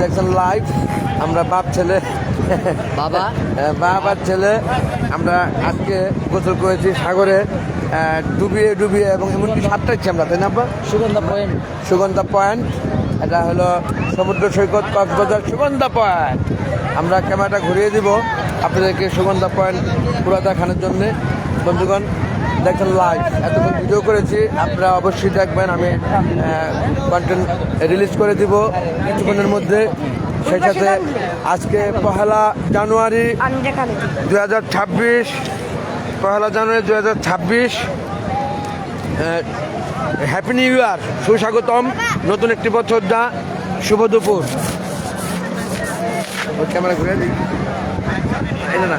দেখছেন লাইভ আমরা বাপ ছেলে। বাবা? আহ, বাবার ছেলে আমরা আজকে গোসল করেছি সাগরে ডুবিয়ে ডুবিয়ে এবং এমনকি সাতটাচ্ছি আমরা তাই না সুগন্ধা পয়েন্ট সুগন্ধা পয়েন্ট এটা হলো সমুদ্র সৈকত কক্সবাজার সুগন্ধা পয়েন্ট আমরা ক্যামেরাটা ঘুরিয়ে দিব আপনাদেরকে সুগন্ধা পয়েন্ট পুরো দেখানোর জন্য। বন্ধুগণ দেখেন লাইভ এতক্ষণ ভিডিও করেছি আপনারা অবশ্যই দেখবেন আমি কন্টেন্ট রিলিজ করে দিব কিছুক্ষণের মধ্যে। সেই সাথে আজকে পহেলা জানুয়ারি দু হাজার ছাব্বিশ পহেলা জানুয়ারি দু হাজার ছাব্বিশ হ্যাপি নিউ ইয়ার সুস্বাগতম নতুন একটি বছর যা শুভ দুপুর। ক্যামেরা ঘুরে দিই। না।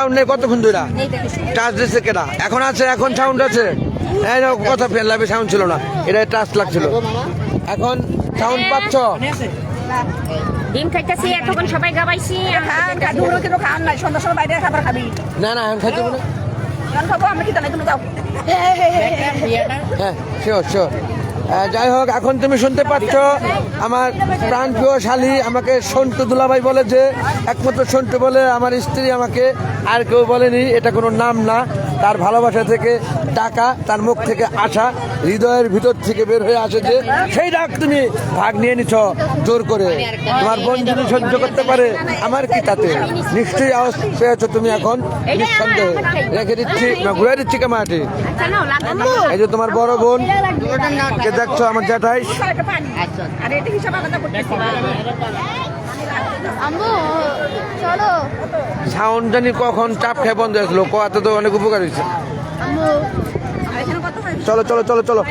সাউন্ড কতক্ষণ ধরে টাচ দিচ্ছে কেনা এখন আছে এখন সাউন্ড আছে। এই নাও, কথা ফেল সাউন্ড ছিল না। এটা টাচ লাগছিল। এখন সাউন্ড পাচ্ছ? ডিম খাইতেছি এতক্ষণ সবাই গাবাইছি। খান দুপুরে কিন্তু খান নাই সন্ধ্যার সময় বাইরে খাবার খাবি। না না এখন খাইতে বলে খাব আমরা কি তুমি যাও। হ্যাঁ শিওর শিওর যাই হোক, এখন তুমি শুনতে পাচ্ছ আমার প্রাণ প্রিয় শালী, আমাকে সন্টু দুলাভাই বলে যে, একমাত্র সন্টু বলে আমার স্ত্রী আমাকে আর কেউ বলেনি, এটা কোনো নাম না। তার ভালোবাসা থেকে ডাকা তার মুখ থেকে আসা হৃদয়ের ভিতর থেকে বের হয়ে আসে যে, সেই ডাক তুমি ভাগ নিয়ে নিছ, জোর করে। তোমার বোন যদি সহ্য করতে পারে, আমার কি তাতে? নিশ্চয়ই আওয়াজ পেয়েছ তুমি এখন, নিঃসন্দেহে। রেখে দিচ্ছি ঘুরে দিচ্ছি কামাটি এই যে তোমার বড় বোন কে দেখছ আমার জ্যাঠাই? চলো। সাউন্ড জানি কখন চাপ খেয়ে বন্ধ হয়েছিল কোয়াতে তো অনেক উপকার হয়েছে। হয়? চলো চলো চলো চলো।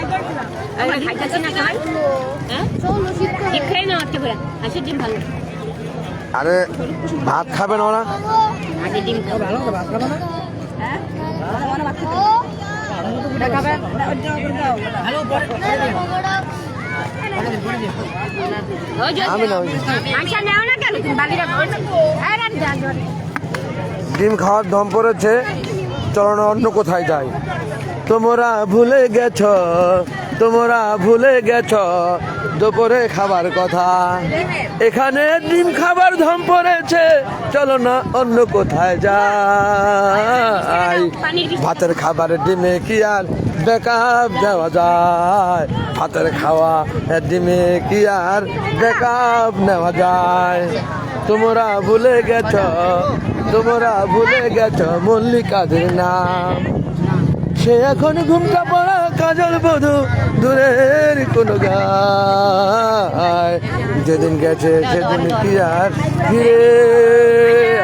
হ্যাঁ? চলো শীত করে। ডিম খাই না একটা করে হাসির ডিম ভালো। আরে ভাত খাবে না ওরা? আগে ডিম ভালো ও দেখাবে ওই না? ডিম খাওয়ার ধম পড়েছে চলো না অন্য কোথায় যায় তোমরা ভুলে গেছ তোমরা ভুলে গেছ, দুপুরে খাবার কথা। এখানে ডিম খাবার ধম পড়েছে। চলো না অন্য কোথায় যাই। ভাতের খাবার ডিমে কি আর বেকাব দেওয়া যায়? ভাতের খাওয়া ডিমে কি আর বেকাব নেওয়া যায়? তোমরা ভুলে গেছ, তোমরা ভুলে গেছ মল্লিকাদের নাম। সে এখন ঘুমটা পড়া কাজল বধু। দূরের কোনো গায়। যেদিন গেছে সেদিন কি আর ফিরে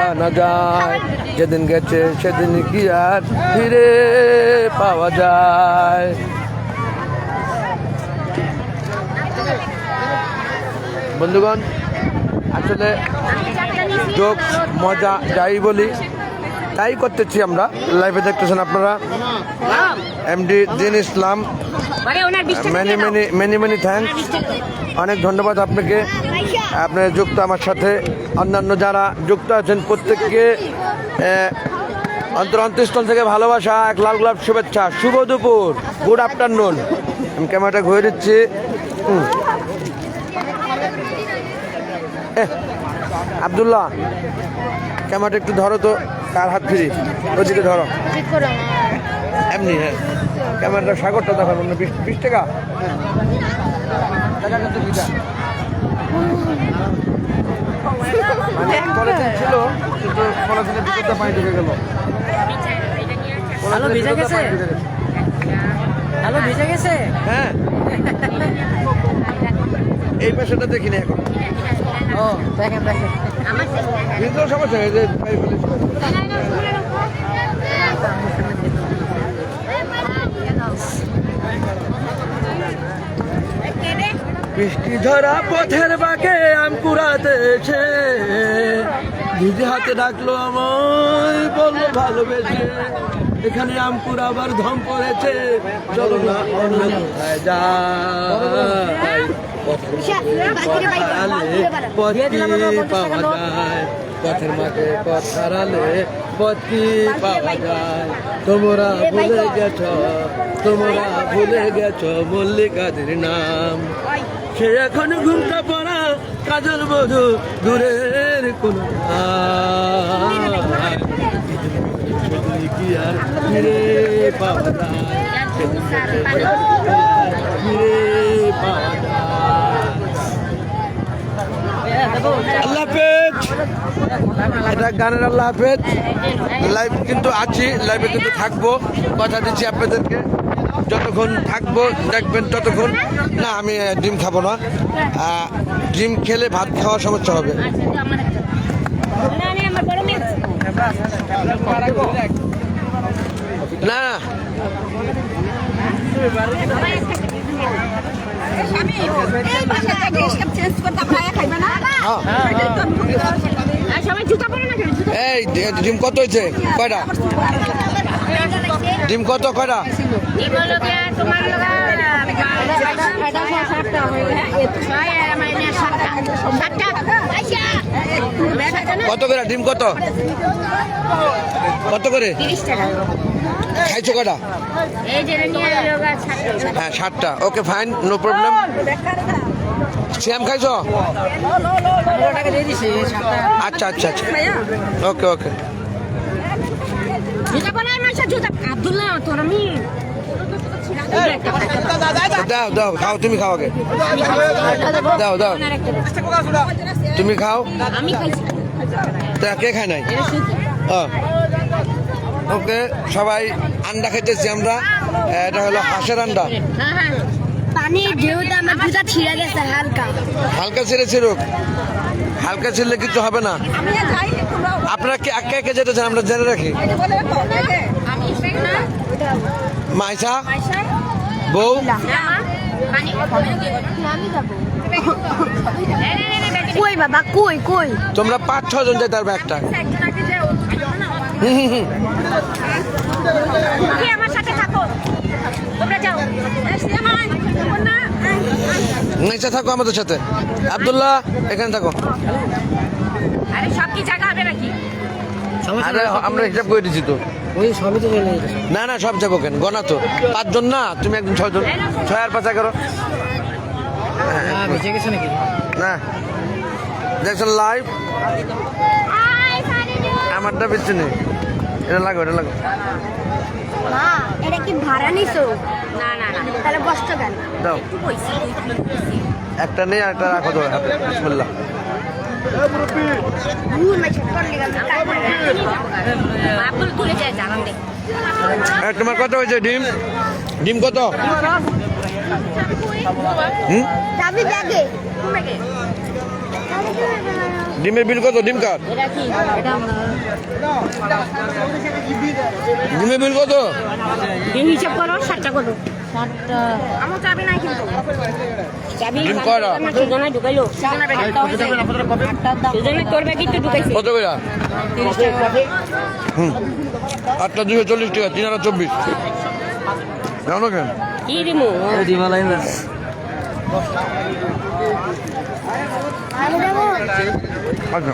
আনা যায়। যেদিন গেছে সেদিন কি আর ফিরে পাওয়া যায়। বন্ধুগণ আসলে যোগ মজা যাই বলি তাই করতেছি আমরা। লাইভে দেখতেছেন আপনারা। MD Din Islam many many many many thanks অনেক ধন্যবাদ আপনাকে। আপনি যুক্ত আমার সাথে। অন্যান্য যারা যুক্ত আছেন প্রত্যেককে অন্তর অন্তঃস্থল থেকে ভালোবাসা এক লাল গোলাপ শুভেচ্ছা। শুভ দুপুর। Good afternoon. আমি ক্যামেরাটা ঘুরে দিচ্ছি। আবদুল্লাহ ক্যামেরাটা একটু ধরো তো কার হাত ফিরি ওদিকে ধরো। ঠিক করে। না এমনি হ্যাঁ। ক্যামেরাটা সাগরটা দেখাবো না বিশ বিশ টাকা? বিটা মানে পলিথিন ছিল কিন্তু পলিথিনের ভিতরটা পানি ঢুকে গেল। আলো ভিজে গেছে? গেছে। ভিজে গেছে? হ্যাঁ। এই পেশাটা দেখিনি এখন। ও দেখেন দেখেন। আমার সমস্যা নেই, এই যে বৃষ্টি ধরা পথের বাঁকে আম কুড়াতে এসে। ভিজে হাতে ডাকলো আমায়, বলল ভালোবেসে। এখানে আম আবার ধম পড়েছে। চলো না অন্য কোথায় পথ পাওয়া যায়? পথের মাঝে পথ হারালে পথ পাওয়া যায়? তোমরা ভুলে গেছ, তোমরা ভুলে গেছ মল্লিকাদের নাম। সে এখন ঘুমটা পড়া কাজল বধু দূরের কোন আল্লাহ এটা গানের আল্লাহ লাইভ কিন্তু আছি লাইভে কিন্তু থাকব। কথা দিচ্ছি আপনাদেরকে। যতক্ষণ থাকব দেখবেন ততক্ষণ। না আমি ডিম খাব না। ডিম খেলে ভাত খাওয়ার সমস্যা হবে। না এই হ্যাঁ। এই ডিম কত হয়েছে? কয়টা? ডিম কত কয়টা? কত করে? ডিম কত? কত করে? খাইছো কয়টা? এই যে নিয়ে লগা সাতটা। হ্যাঁ ষাটটা okay fine no problem. Shyam খাইছো? আচ্ছা আচ্ছা আচ্ছা। ওকে ওকে। দাও দাও খাও তুমি খাও আগে। দাও দাও। তুমি খাও। আমি তা কে খায় নাই? ওকে সবাই আন্ডা খেতেছি আমরা। এটা হলো হাঁসের আন্ডা। হ্যাঁ হ্যাঁ। পানির ঢেউতে আমার জুতা ছিঁড়ে গেছে হালকা। হালকা ছেড়ে ছিড়ুক। হালকা ছিড়লে কিছু হবে না। আপনারা কে একে একে যেতে চান আমরা জেনে রাখি। মাইসা বউ? না মা। পানি আমি যাব। নে নে নে নে কই বাবা কই কই? তোমরা পাঁচ ছজন যেতে পারবে একটা একজন আগে যাও হুম, হুম, হুম। কি আমার সাথে থাকো। তোমরা যাও। নিচে থাকো আমাদের সাথে। আব্দুল্লাহ এখানে থাকো। আরে সব কি জায়গা হবে নাকি? আরে আমরা হিসাব করে দিচ্ছি তো। ওই সবই তো চলে না না সব যাব কেন? গনা তো। পাঁচজন না? তুমি একজন ছয়জন। ছয় আর পাঁচা করো বেঁচে গেছে নাকি? না। দেখছেন লাইভ আমারটা বেশি নেই। এটা লাগো এটা লাগো মা এটা কি ভাড়া নিছো? না না না। তাহলে কষ্ট কেন? দাও। একটা নেই আর একটা রাখো হাতে। বিসমিল্লাহ। তোমার কত হয়েছে ডিম? ডিম কত? ডিমের বিল কত? ডিম কার? ডিমের বিল কত? হিসাব করো, সাতটা করো। সাতটা। আমার চাবি নাই কিন্তু। চাবি কয়টা? সুজনে ঢুকাইলো। সুজনে তোর ব্যাগই তো ঢুকাইছে। কত করে হুম। আটটা দুশো চল্লিশ টাকা তিন হাজার চব্বিশ। জানো কেন? কি না আচ্ছা।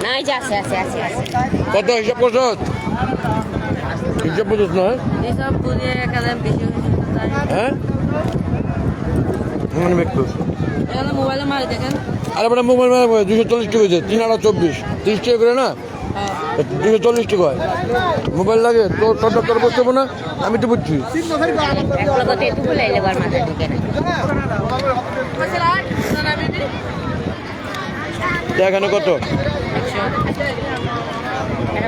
কত হিসাব করছ হিসাব করছ বেশি হ্যাঁ? আরে বেটা মোবাইল দুশো চল্লিশ টাকা হয়েছে তিন চব্বিশ। তিরিশ টাকা করে না? দুশো চল্লিশ টাকা হয় মোবাইল লাগে? তোর তোর বসতে না আমি তো বুঝছি। এখানে কত আমরা কেন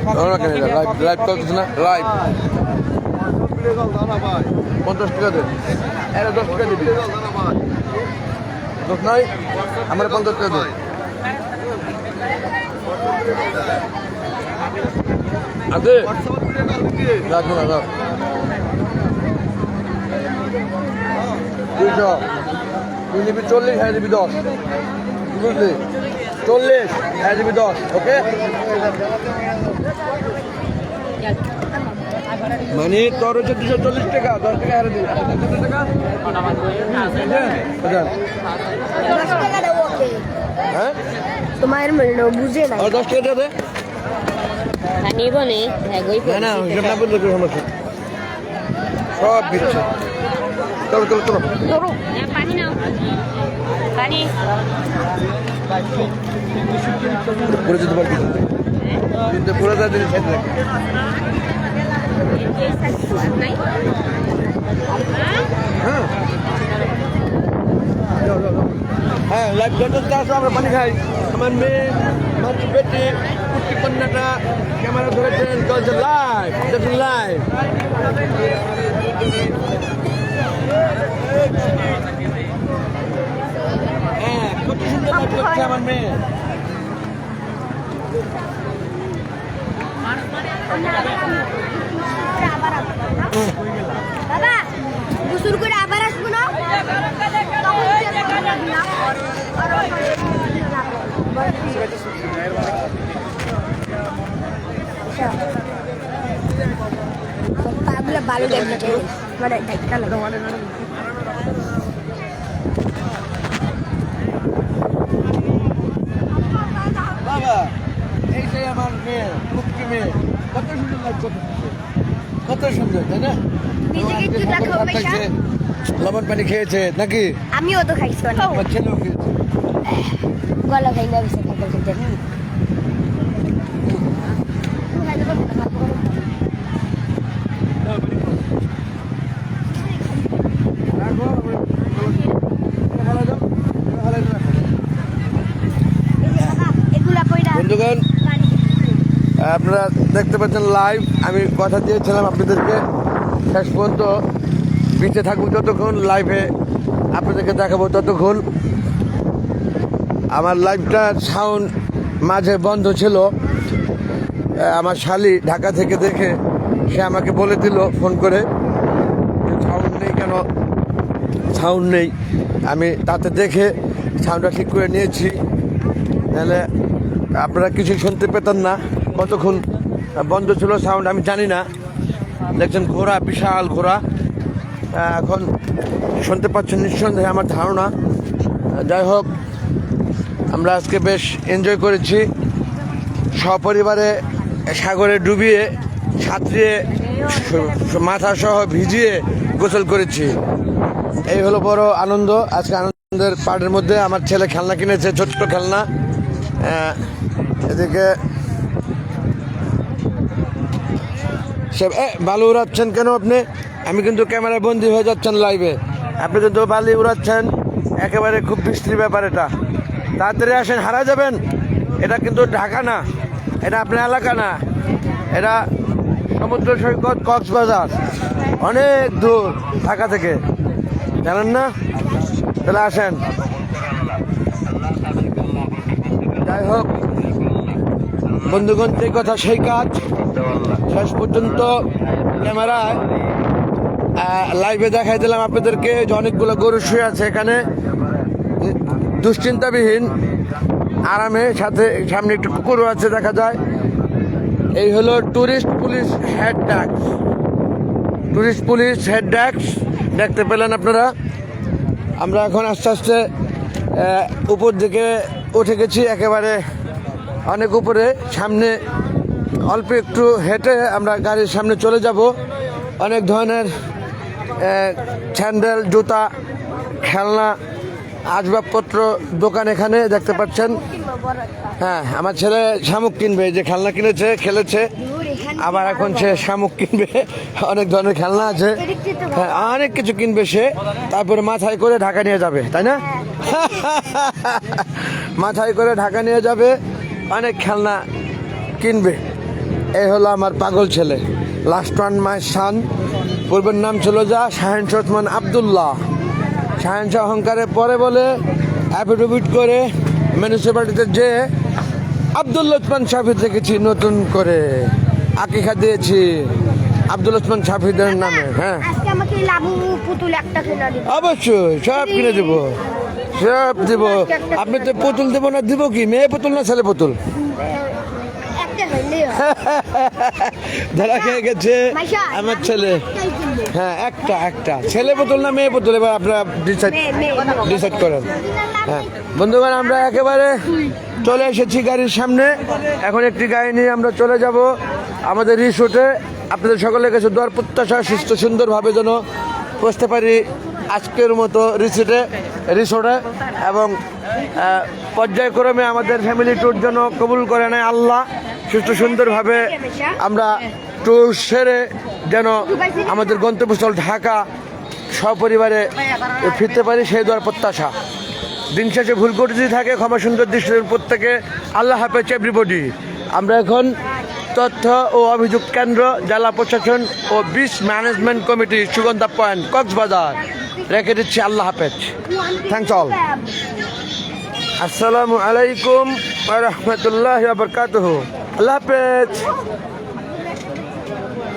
লাইভ লাইভ না লাইভ পঞ্চাশ টাকা দেন এটা দশ টাকা দিবি দশ নাই আমার পঞ্চাশ টাকা দেন আছে রাখব না রাখ দুইশো তুই নিবি চল্লিশ হ্যাঁ দিবি দশ বুঝলি চল্লিশ হ্যাঁ দিবি দশ ওকে মানে তোর হচ্ছে দুশো চল্লিশ টাকা দশ টাকা হারে ওকে হ্যাঁ তোমার মিললো বুঝে না দশ টাকা দে নিব নে না হিসাব না বললে কোনো সমস্যা সব দিচ্ছে চলো চলো চলো। পানি নাও। পানি। পরে যেতে পারবি কিন্তু পুরো যা জিনিস সাইড রাখি নাই হ্যাঁ। হ্যাঁ লাইভ ঘণ্টা আসো আমরা পানি খাই। আমার মেয়ে, আমার বেটি কুটি কন্যাটা ক্যামেরা ধরেছেন চলছে লাইভ দেখুন লাইভ হ্যাঁ কত সুন্দর করছে আমার মেয়ে। বাবা গোসল করে আবার আসব না? মানে দেখতে এইটাই আমার মেয়ে মুক্তি মেয়ে। কত সুন্দর তাই না। খাইছে, লবণ পানি খেয়েছে নাকি? আমিও তো খাইছি আমার ছেলেও খেয়েছে। গলা খাই না বেশি খাইতে খাইতে রাখো, ভালো দাও, ভালো দাও। এগুলা কইরা বন্ধুগণ আপনারা দেখতে পাচ্ছেন লাইভ আমি কথা দিয়েছিলাম আপনাদেরকে। শেষ পর্যন্ত পিছিয়ে থাকব যতক্ষণ লাইভে আপনাদেরকে দেখাবো ততক্ষণ। আমার লাইভটা সাউন্ড মাঝে বন্ধ ছিল। আমার শালি ঢাকা থেকে দেখে সে আমাকে বলে দিল ফোন করে। সাউন্ড নেই কেন? সাউন্ড নেই। আমি তাতে দেখে সাউন্ডটা ঠিক করে নিয়েছি। তাহলে আপনারা কিছু শুনতে পেতেন না। কতক্ষণ বন্ধ ছিল সাউন্ড আমি জানি না। দেখছেন ঘোড়া, বিশাল ঘোড়া। এখন শুনতে পাচ্ছেন নিঃসন্দেহে আমার ধারণা। যাই হোক, আমরা আজকে বেশ এনজয় করেছি। সপরিবারে সাগরে ডুবিয়ে সাঁতরিয়ে মাথা সহ ভিজিয়ে গোসল করেছি। এই হলো বড় আনন্দ। আজকে আনন্দের পার্টের মধ্যে আমার ছেলে খেলনা কিনেছে, ছোট্ট খেলনা। এদিকে সে বালু উড়াচ্ছেন কেন আপনি? আমি কিন্তু ক্যামেরায় বন্দি হয়ে যাচ্ছেন লাইভে আপনি কিন্তু বালি উড়াচ্ছেন, একেবারে খুব বৃষ্টির ব্যাপার এটা। তাড়াতাড়ি আসেন, হারা যাবেন। এটা কিন্তু ঢাকা না, এটা আপনার এলাকা না। এটা সমুদ্র সৈকত কক্সবাজার, অনেক দূর ঢাকা থেকে। জানেন না? তাহলে আসেন। যাই হোক বন্ধুগণ সেই কথা সেই কাজ। শেষ পর্যন্ত ক্যামেরায় লাইভে দেখাই দিলাম আপনাদেরকে যে অনেকগুলো গরু শুয়ে আছে এখানে। দুশ্চিন্তাবিহীন আরামে সাথে সামনে একটু কুকুরও আছে দেখা যায়। এই হলো টুরিস্ট পুলিশ হেড ড্যাক্স টুরিস্ট পুলিশ হেড ড্যাক্স দেখতে পেলেন আপনারা। আমরা এখন আস্তে আস্তে উপর দিকে উঠে গেছি, একেবারে অনেক উপরে সামনে অল্প একটু হেঁটে আমরা গাড়ির সামনে চলে যাব। অনেক ধরনের স্যান্ডেল জুতা খেলনা আসবাবপত্র দোকান এখানে দেখতে পাচ্ছেন। হ্যাঁ আমার ছেলে শামুক কিনবে যে খেলনা কিনেছে খেলেছে আবার এখন সে শামুক কিনবে অনেক ধরনের খেলনা আছে। হ্যাঁ অনেক কিছু কিনবে সে তারপরে মাথায় করে ঢাকা নিয়ে যাবে তাই না? মাথায় করে ঢাকা নিয়ে যাবে অনেক খেলনা কিনবে। এই হলো আমার পাগল ছেলে। লাস্ট ওয়ান মাই সান পূর্বের নাম ছিল যা? শাহেন ওসমান আবদুল্লাহ। শাহেন শাহ অহংকারের পরে বলে অ্যাফিডেভিট করে মিউনিসিপ্যালিটিতে যে আব্দুল ওসমান শাফি দেখেছি নতুন করে। আকিখা দিয়েছি আব্দুল ওসমান শাফিদের নামে হ্যাঁ। অবশ্যই সব কিনে দেবো। সব দিব। আপনি তো পুতুল দেবো না দিব কি? মেয়ে পুতুল না ছেলে পুতুল? ধরা খেয়ে গেছে আমার ছেলে। হ্যাঁ একটা একটা। ছেলে পুতুল না মেয়ে পুতুল? এবার আপনারা ডিসাইড। ডিসাইড করেন। হ্যাঁ। বন্ধুগণ আমরা একেবারে চলে এসেছি গাড়ির সামনে। এখন একটি গাড়ি নিয়ে আমরা চলে যাব আমাদের রিসোর্টে আপনাদের সকলের কাছে দর প্রত্যাশা সুস্থ সুন্দরভাবে যেন বসতে পারি। আজকের মতো রিসোর্টে রিসোর্টে এবং পর্যায়ক্রমে আমাদের ফ্যামিলি ট্যুর যেন কবুল করে নেয় আল্লাহ সুস্থ সুন্দরভাবে আমরা ট্যুর সেরে যেন আমাদের গন্তব্যস্থল ঢাকা সপরিবারে ফিরতে পারি, সেই দর প্রত্যাশা। দিন শেষে ভুল করে যদি থাকে, ক্ষমা সুন্দর দৃষ্টির প্রত্যেকে। আল্লাহ হাফেজ এভরিবডি আমরা এখন তথ্য ও অভিযোগ কেন্দ্র, জেলা প্রশাসন ও beach management committee Sugandha point Cox's Bazar. রেখে দিচ্ছি আল্লাহ হাফেজ। থ্যাংকস অল আসসালামু আলাইকুম রহমতুল্লাহ বরকাত আল্লাহ হাফেজ।